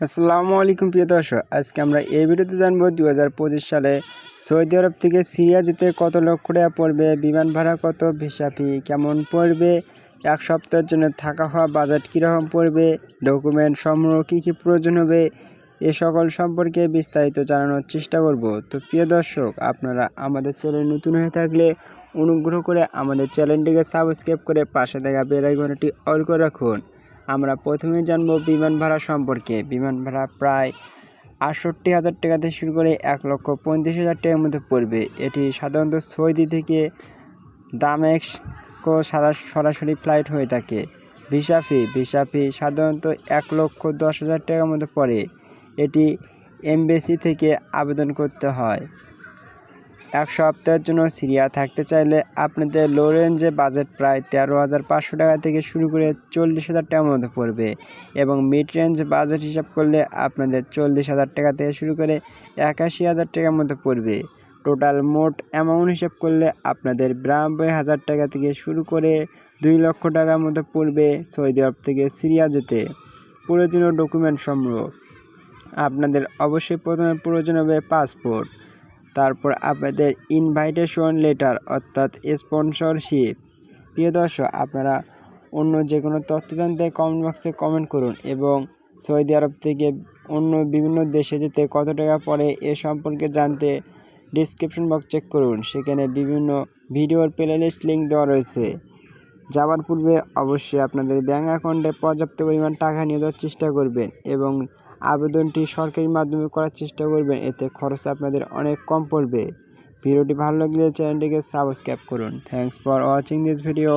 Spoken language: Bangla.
আসসালামু আলাইকুম প্রিয় দর্শক, আজকে আমরা এই ভিডিওতে জানব দু হাজার পঁচিশ সালে সৌদি আরব থেকে সিরিয়া যেতে কত লক্ষ টাকা পড়বে, বিমান ভাড়া কত, ভিসা ফি কেমন পড়বে, এক সপ্তাহের জন্য থাকা হওয়া বাজেট কীরকম পড়বে, ডকুমেন্ট সমূহ কী কী প্রয়োজন হবে, এ সকল সম্পর্কে বিস্তারিত জানানোর চেষ্টা করব। তো প্রিয় দর্শক, আপনারা আমাদের চ্যানেল নতুন হয়ে থাকলে অনুগ্রহ করে আমাদের চ্যানেলটিকে সাবস্ক্রাইব করে পাশে থাকা বেল আইকনটি অল করে রাখুন। আমরা প্রথমে জানব বিমান ভাড়া সম্পর্কে। বিমান ভাড়া প্রায় আটষট্টি হাজার টাকা থেকে শুরু করে এক লক্ষ পঁয়ত্রিশ হাজার টাকার মধ্যে পড়বে। এটি সাধারণত সৌদি থেকে দামেক্স কো সারা, সরাসরি ফ্লাইট হয়ে থাকে। ভিসা ফি ভিসা ফি সাধারণত এক লক্ষ দশ হাজার টাকার মধ্যে পড়ে। এটি এমবেসি থেকে আবেদন করতে হয়। এক সপ্তাহের জন্য সিরিয়া থাকতে চাইলে আপনাদের লো রেঞ্জে বাজেট প্রায় তেরো হাজার পাঁচশো টাকা থেকে শুরু করে চল্লিশ হাজার টাকার মধ্যে পড়বে এবং মিড রেঞ্জ বাজেট হিসাব করলে আপনাদের চল্লিশ হাজার টাকা থেকে শুরু করে একাশি হাজার টাকার মধ্যে পড়বে। টোটাল মোট অ্যামাউন্ট হিসাব করলে আপনাদের বিরানব্বই হাজার টাকা থেকে শুরু করে দুই লক্ষ টাকার মধ্যে পড়বে সৌদি আরব থেকে সিরিয়া যেতে। প্রয়োজনীয় ডকুমেন্ট সমূহ। আপনাদের অবশ্যই প্রথমে প্রয়োজন হবে পাসপোর্ট তারপর আপনাদের ইনভাইটেশন লেটার অর্থাৎ স্পন্সরশিপ প্রিয় দর্শক, আপনারা অন্য যে কোনো তথ্য জানতে কমেন্ট বক্সে কমেন্ট করুন এবং সৌদি আরব থেকে অন্য বিভিন্ন দেশে যেতে কত টাকা পড়ে এ সম্পর্কে জানতে ডিসক্রিপশন বক্স চেক করুন। সেখানে বিভিন্ন ভিডিওর প্লেলিস্ট লিঙ্ক দেওয়া রয়েছে। যাওয়ার পূর্বে অবশ্যই আপনাদের ব্যাঙ্ক অ্যাকাউন্টে পর্যাপ্ত পরিমাণ টাকা নিয়ে যাওয়ার চেষ্টা করবেন এবং আবেদনটি সরকারি মাধ্যমে করার চেষ্টা করবেন। এতে খরচ আপনাদের অনেক কম পড়বে। ভিডিওটি ভালো লাগলে চ্যানেলটিকে সাবস্ক্রাইব করুন। Thanks for watching this video